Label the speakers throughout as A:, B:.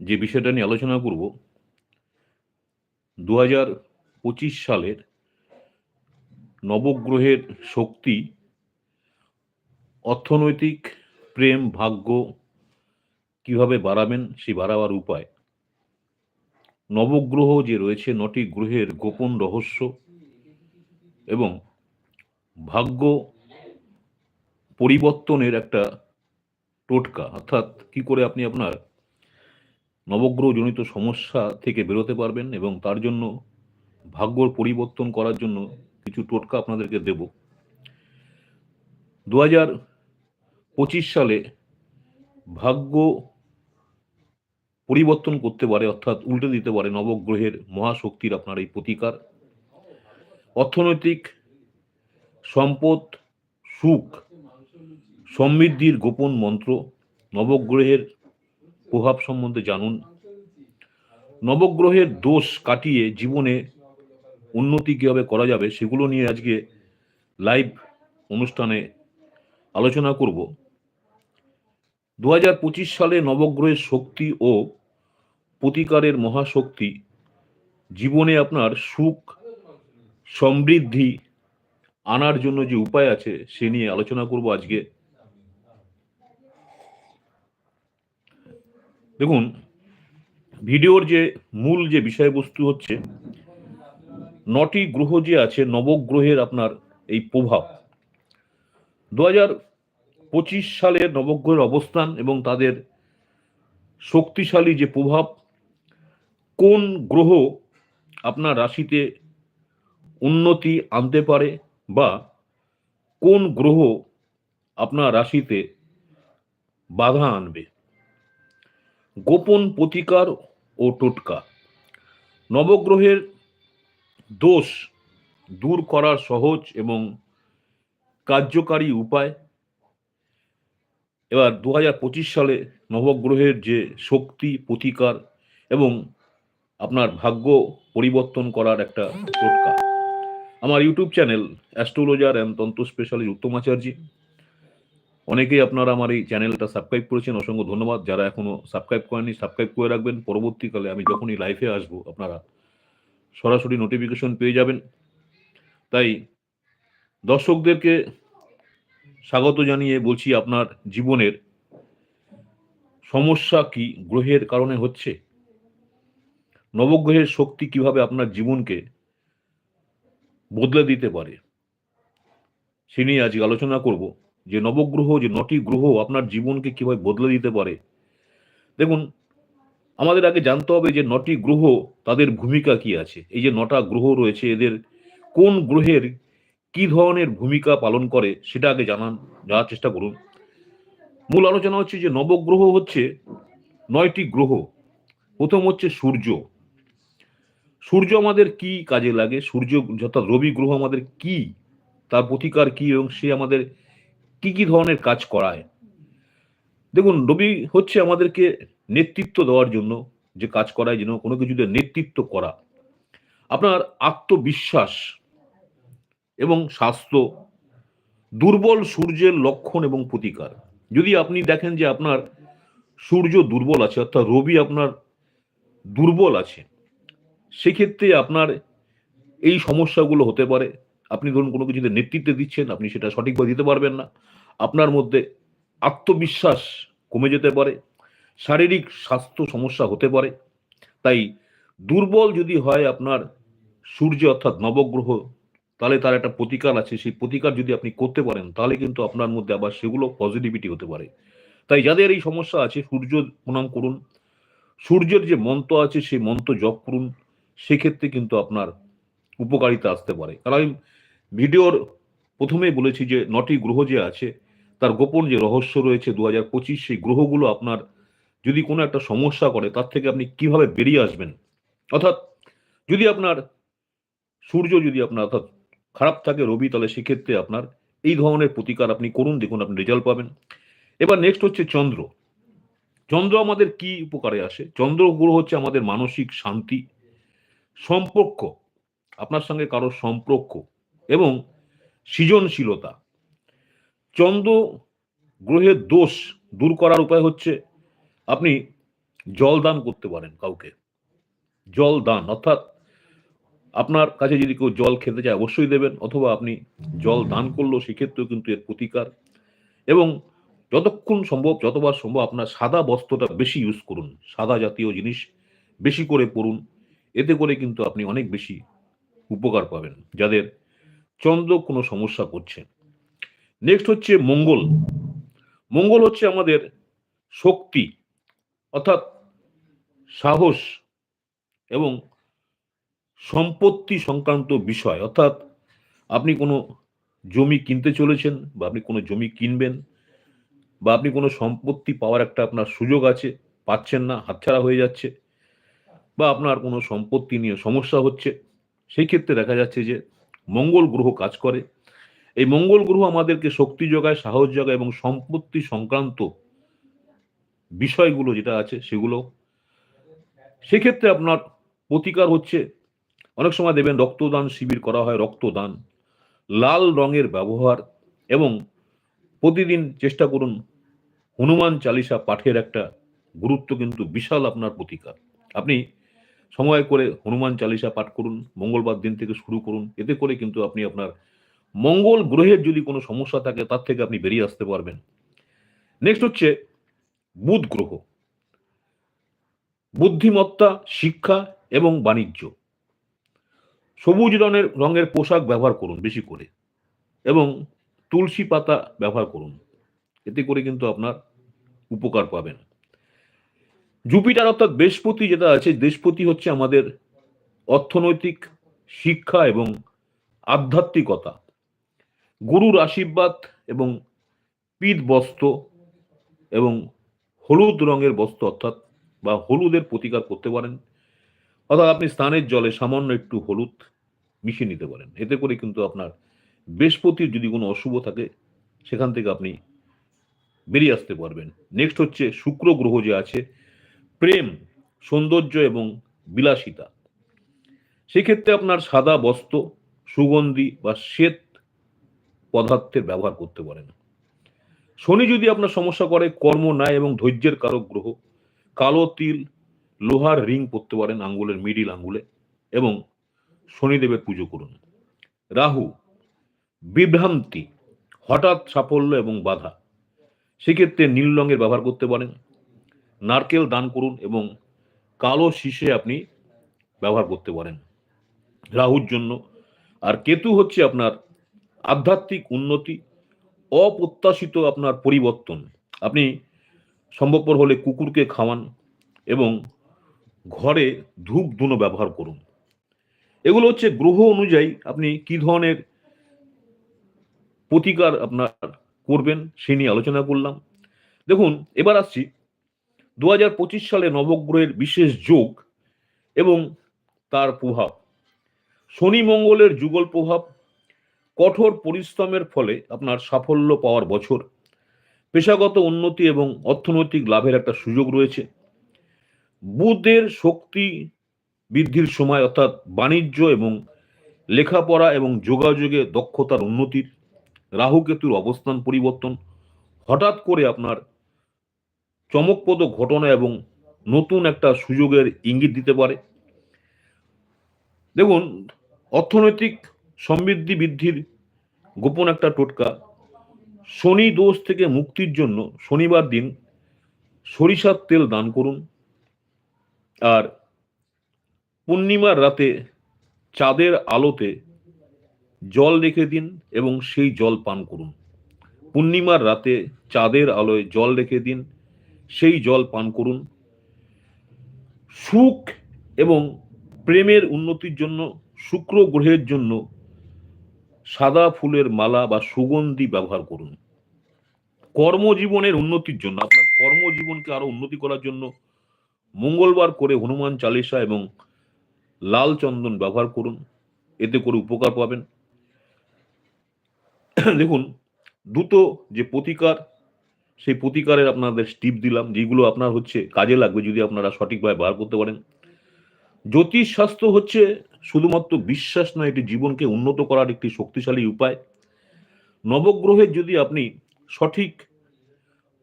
A: যে বিষয়টা নিয়ে আলোচনা করব দু পঁচিশ সালের নবগ্রহের শক্তি, অর্থনৈতিক প্রেম, ভাগ্য কীভাবে বাড়াবেন, সেই বাড়াবার উপায়। নবগ্রহ যে রয়েছে, নটি গ্রহের গোপন রহস্য এবং ভাগ্য পরিবর্তনের একটা টোটকা। অর্থাৎ কি করে আপনি আপনার নবগ্রহজনিত সমস্যা থেকে বেরোতে পারবেন এবং তার জন্য ভাগ্যর পরিবর্তন করার জন্য কিছু টোটকা আপনাদেরকে দেব। দু হাজার পঁচিশ সালে ভাগ্য পরিবর্তন করতে পারে, অর্থাৎ উল্টে দিতে পারে নবগ্রহের মহাশক্তির আপনার এই প্রতিকার। অর্থনৈতিক সম্পদ, সুখ, সমৃদ্ধির গোপন মন্ত্র, নবগ্রহের প্রভাব সম্বন্ধে জানুন। নবগ্রহের দোষ কাটিয়ে জীবনে উন্নতি কীভাবে করা যাবে সেগুলো নিয়ে আজকে লাইভ অনুষ্ঠানে আলোচনা করব। দু হাজার পঁচিশ সালে নবগ্রহের শক্তি ও প্রতিকারের মহাশক্তি জীবনে আপনার সুখ, সমৃদ্ধি আনার জন্য যে উপায় আছে সে নিয়ে আলোচনা করব আজকে। দেখুন, ভিডিওর যে মূল যে বিষয়বস্তু হচ্ছে, নটি গ্রহ যে আছে, নবগ্রহের আপনার এই প্রভাব। দু পঁচিশ সালের নবগ্রহের অবস্থান এবং তাদের শক্তিশালী যে প্রভাব, কোন গ্রহ আপনার রাশিতে উন্নতি আনতে পারে বা কোন গ্রহ আপনার রাশিতে বাধা আনবে? গোপন প্রতিকার ও টোটকা। নবগ্রহের দোষ দূর করার সহজ এবং কার্যকারী উপায়। এবার দু হাজার পঁচিশ সালে নবগ্রহের যে শক্তি, প্রতিকার এবং আপনার ভাগ্য পরিবর্তন করার একটা টোটকা। আমার ইউটিউব চ্যানেল অ্যাস্ট্রোলজার অ্যান্ড তন্ত্র স্পেশালিস্ট উত্তম আচার্যী অনেকেই আপনারা আমার এই চ্যানেলটা সাবস্ক্রাইব করেছেন, অসংখ্য ধন্যবাদ। যারা এখনও সাবস্ক্রাইব করেননি, সাবস্ক্রাইব করে রাখবেন। পরবর্তীকালে আমি যখনই লাইফে আসব, আপনারা সরাসরি নোটিফিকেশন পেয়ে যাবেন। তাই দর্শকদেরকে স্বাগত জানিয়ে বলছি, আপনার জীবনের সমস্যা কি, গ্রহের কারণে হচ্ছে? নবগ্রহের শক্তি কীভাবে আপনার জীবনকে বদলে দিতে পারে? সে নিয়ে আজকে আলোচনা করব। যে নবগ্রহ, যে নটি গ্রহ আপনার জীবনকে কীভাবে বদলে দিতে পারে? দেখুন, আমাদের আগে জানতে হবে যে নটি গ্রহ তাদের ভূমিকা কি আছে। এই যে নটা গ্রহ রয়েছে, এদের কোন গ্রহের কি ধরনের ভূমিকা পালন করে সেটা আগে জানান, জানার চেষ্টা করুন। মূল আলোচনা হচ্ছে যে নবগ্রহ হচ্ছে নয়টি গ্রহ। প্রথম হচ্ছে সূর্য। সূর্য আমাদের কি কাজে লাগে? সূর্য, অর্থাৎ রবি গ্রহ আমাদের কি? তার প্রতিকার কি এবং সে আমাদের কি কি ধরনের কাজ করায় দেখুন, রবি হচ্ছে আমাদেরকে নেতৃত্ব দেওয়ার জন্য যে কাজ করায় যেন কোনো কিছুতে নেতৃত্ব করা। আপনার আত্মবিশ্বাস এবং স্বাস্থ্য দুর্বল সূর্যের লক্ষণ এবং প্রতিকার। যদি আপনি দেখেন যে আপনার সূর্য দুর্বল আছে, অর্থাৎ রবি আপনার দুর্বল আছে, সেক্ষেত্রে আপনার এই সমস্যাগুলো হতে পারে। আপনি ধরুন কোনো কিছুতে নেতৃত্বে দিচ্ছেন, আপনি সেটা সঠিকভাবে দিতে পারবেন না। আপনার মধ্যে আত্মবিশ্বাস কমে যেতে পারে, শারীরিক স্বাস্থ্য সমস্যা হতে পারে। তাই দুর্বল যদি হয় আপনার সূর্য অর্থাৎ নবগ্রহ, তাহলে তার একটা প্রতিকার আছে। সেই প্রতিকার যদি আপনি করতে পারেন, তাহলে কিন্তু আপনার মধ্যে আবার সেগুলো পজিটিভিটি হতে পারে। তাই যাদের এই সমস্যা আছে, সূর্য প্রণাম করুন। সূর্যের যে মন্ত্র আছে, সেই মন্ত্র জপ করুন। সেক্ষেত্রে কিন্তু আপনার উপকারিতা আসতে পারে। কারণ আমি ভিডিওর প্রথমেই বলেছি যে নটি গ্রহ যে আছে তার গোপন যে রহস্য রয়েছে দু হাজার পঁচিশ, সেই গ্রহগুলো আপনার যদি কোনো একটা সমস্যা করে, তার থেকে আপনি কীভাবে বেরিয়ে আসবেন? অর্থাৎ যদি আপনার সূর্য যদি আপনার অর্থাৎ খারাপ থাকে রবি, তাহলে সেক্ষেত্রে আপনার এই ধরনের প্রতিকার আপনি করুন। দেখুন, আপনি রেজাল্ট পাবেন। এবার নেক্সট হচ্ছে চন্দ্র। চন্দ্র আমাদের কি উপকারে আসে? চন্দ্র গ্রহ হচ্ছে আমাদের মানসিক শান্তি, সম্পর্ক, আপনার সঙ্গে কারোর সম্পর্ক এবং সৃজনশীলতা। চন্দ্র গ্রহের দোষ দূর করার উপায় হচ্ছে আপনি জল দান করতে পারেন কাউকে। জল দান, অর্থাৎ আপনার কাছে যদি কেউ জল খেতে চায় অবশ্যই দেবেন, অথবা আপনি জল দান করলেও সেক্ষেত্রেও কিন্তু এর প্রতিকার। এবং যতক্ষণ সম্ভব, যতবার সম্ভব আপনার সাদা বস্ত্রটা বেশি ইউজ করুন, সাদা জাতীয় জিনিস বেশি করে পড়ুন এতে করে কিন্তু আপনি অনেক বেশি উপকার পাবেন, যাদের চন্দ্র কোনো সমস্যা করছে নেক্সট হচ্ছে মঙ্গল। মঙ্গল হচ্ছে আমাদের শক্তি, অর্থাৎ সাহস এবং সম্পত্তি সংক্রান্ত বিষয়। অর্থাৎ আপনি কোনো জমি কিনতে চলেছেন বা আপনি কোনো জমি কিনবেন বা আপনি কোনো সম্পত্তি পাওয়ার একটা আপনার সুযোগ আছে, পাচ্ছেন না, হাতছাড়া হয়ে যাচ্ছে বা আপনার কোনো সম্পত্তি নিয়ে সমস্যা হচ্ছে, সেই ক্ষেত্রে দেখা যাচ্ছে যে মঙ্গল গ্রহ কাজ করে। এই মঙ্গল গ্রহ আমাদেরকে শক্তি যোগায়, সাহস যোগায় এবং সম্পত্তি সংক্রান্ত বিষয়গুলো যেটা আছে সেগুলো সেক্ষেত্রে আপনার প্রতিকার হচ্ছে। অনেক সময় দেবেন রক্তদান শিবির করা হয়, রক্তদান। লাল রঙের ব্যবহার এবং প্রতিদিন চেষ্টা করুন হনুমান চালিসা পাঠের একটা গুরুত্ব কিন্তু বিশাল আপনার প্রতিকার। আপনি সময় করে হনুমান চালিসা পাঠ করুন, মঙ্গলবার দিন থেকে শুরু করুন, এতে করে কিন্তু আপনি আপনার মঙ্গল গ্রহের যদি কোনো সমস্যা থাকে, তার থেকে আপনি বেরিয়ে আসতে পারবেন। নেক্সট হচ্ছে বুধ গ্রহ। বুদ্ধিমত্তা, শিক্ষা এবং বাণিজ্য। সবুজ রঙের রঙের পোশাক ব্যবহার করুন বেশি করে এবং তুলসী পাতা ব্যবহার করুন। এতে করে কিন্তু আপনার উপকার পাবেন। জুপিটার অর্থাৎ বৃহস্পতি যেটা আছে, বৃহস্পতি হচ্ছে আমাদের অর্থনৈতিক, শিক্ষা এবং আধ্যাত্মিকতা। গুরুর আশীর্বাদ এবং পিত বস্ত্র এবং হলুদ রঙের বস্ত্র অর্থাৎ বা হলুদের প্রতিকার করতে পারেন। অর্থাৎ আপনি স্নানের জলে সামান্য একটু হলুদ মিশিয়ে নিতে পারেন। এতে করে কিন্তু আপনার বৃহস্পতির যদি কোনো অশুভ থাকে, সেখান থেকে আপনি বেরিয়ে আসতে পারবেন। নেক্সট হচ্ছে শুক্র গ্রহ যে আছে, প্রেম, সৌন্দর্য এবং বিলাসিতা। সেক্ষেত্রে আপনার সাদা বস্ত্র, সুগন্ধি বা শ্বেত পদার্থের ব্যবহার করতে পারেন। শনি যদি আপনার সমস্যা করে, কর্ম নাই এবং ধৈর্যের কারক গ্রহ, কালো তিল, লোহার রিং পরতে পারেন আঙ্গুলের মিডিল আঙ্গুলে এবং শনিদেবের পুজো করুন। রাহু, বিভ্রান্তি, হঠাৎ সাফল্য এবং বাধা, সেক্ষেত্রে নীল রঙের ব্যবহার করতে পারেন। নারকেল দান করুন এবং কালো শীষে আপনি ব্যবহার করতে পারেন। রাহুর জন্য, আর কেতু হচ্ছে আপনার আধ্যাত্মিক উন্নতি, অপ্রত্যাশিত আপনার পরিবর্তন। আপনি সম্ভবপর হলে কুকুরকে খাওয়ান এবং ঘরে ধূপ ধুনো ব্যবহার করুন। এগুলো হচ্ছে গ্রহ অনুযায়ী আপনি কি ধরনের প্রতিকার আপনার করবেন সে নিয়ে আলোচনা করলাম। দেখুন, এবার আসছি দু হাজার পঁচিশ সালে নবগ্রহের বিশেষ যোগ এবং তার প্রভাব। শনি মঙ্গলের যুগল প্রভাব কঠোর পরিশ্রমের ফলে আপনার সাফল্য পাওয়ার বছর। পেশাগত উন্নতি এবং অর্থনৈতিক লাভের একটা সুযোগ রয়েছে। বুধের শক্তি বৃদ্ধির সময় অর্থাৎ বাণিজ্য এবং লেখাপড়া এবং যোগাযোগে দক্ষতার উন্নতির রাহুকেতুর অবস্থান পরিবর্তন, হঠাৎ করে আপনার চমকপ্রদ ঘটনা এবং নতুন একটা সুযোগের ইঙ্গিত দিতে পারে। দেখুন, অর্থনৈতিক সমৃদ্ধি বৃদ্ধির গোপন একটা টোটকা। শনি দোষ থেকে মুক্তির জন্য শনিবার দিন সরিষার তেল দান করুন। আর পূর্ণিমার রাতে চাঁদের আলোতে জল রেখে দিন এবং সেই জল পান করুন। পূর্ণিমার রাতে চাঁদের আলোয় জল রেখে দিন, সেই জল পান করুন। সুখ এবং প্রেমের উন্নতির জন্য, শুক্র গ্রহের জন্য সাদা ফুলের মালা বা সুগন্ধি ব্যবহার করুন। কর্মজীবনের উন্নতির জন্য, আপনার কর্মজীবনকে আরও উন্নতি করার জন্য মঙ্গলবার করে হনুমান চালিসা এবং লাল চন্দন ব্যবহার করুন। এতে করে উপকার পাবেন। দেখুন, দুটো যে প্রতিকার, সেই প্রতিকারের আপনাদের স্টিপ দিলাম, যেগুলো আপনার হচ্ছে কাজে লাগবে যদি আপনারা সঠিকভাবে ব্যবহার করতে পারেন। জ্যোতিষ শাস্ত্র হচ্ছে শুধুমাত্র বিশ্বাস নয়, এটি জীবনকে উন্নত করার একটি শক্তিশালী উপায়। নবগ্রহের যদি আপনি সঠিক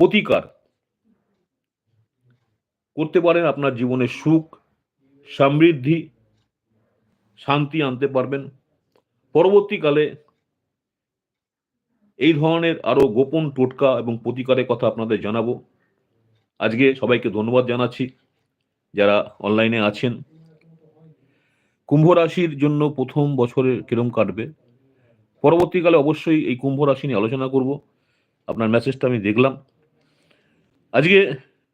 A: প্রতিকার করতে পারেন, আপনার জীবনে সুখ, সমৃদ্ধি, শান্তি আনতে পারবেন। পরবর্তীকালে এই ধরনের আরও গোপন টোটকা এবং প্রতিকারের কথা আপনাদের জানাব। আজকে সবাইকে ধন্যবাদ জানাচ্ছি, যারা অনলাইনে আছেন। কুম্ভ রাশির জন্য প্রথম বছরে কিরম কাটবে? পরবর্তীকালে অবশ্যই এই কুম্ভ রাশি নিয়ে আলোচনা করব। আপনার মেসেজটা আমি দেখলাম। আজকে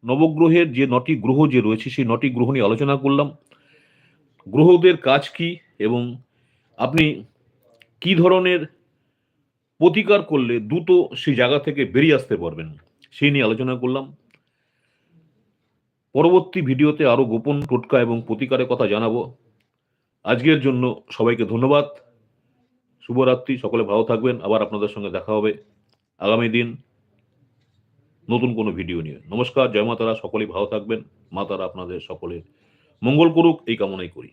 A: নবগ্রহের যে নটি গ্রহ যে রয়েছে, সেই নটি গ্রহ নিয়ে আলোচনা করলাম। গ্রহদের কাজ কি এবং আপনি কি ধরনের প্রতিকার করলে দ্রুত সেই জায়গা থেকে বেরিয়ে আসতে পারবেন, সেই নিয়ে আলোচনা করলাম। পরবর্তী ভিডিওতে আরও গোপন টোটকা এবং প্রতিকারের কথা জানাব। আজকের জন্য সবাইকে ধন্যবাদ। শুভরাত্রি, সকলে ভালো থাকবেন। আবার আপনাদের সঙ্গে দেখা হবে আগামী দিন নতুন কোনো ভিডিও নিয়ে। নমস্কার, জয় মাতারা, সকলেই ভালো থাকবেন। মাতারা আপনাদের সকলের মঙ্গল করুক, এই কামনাই করি।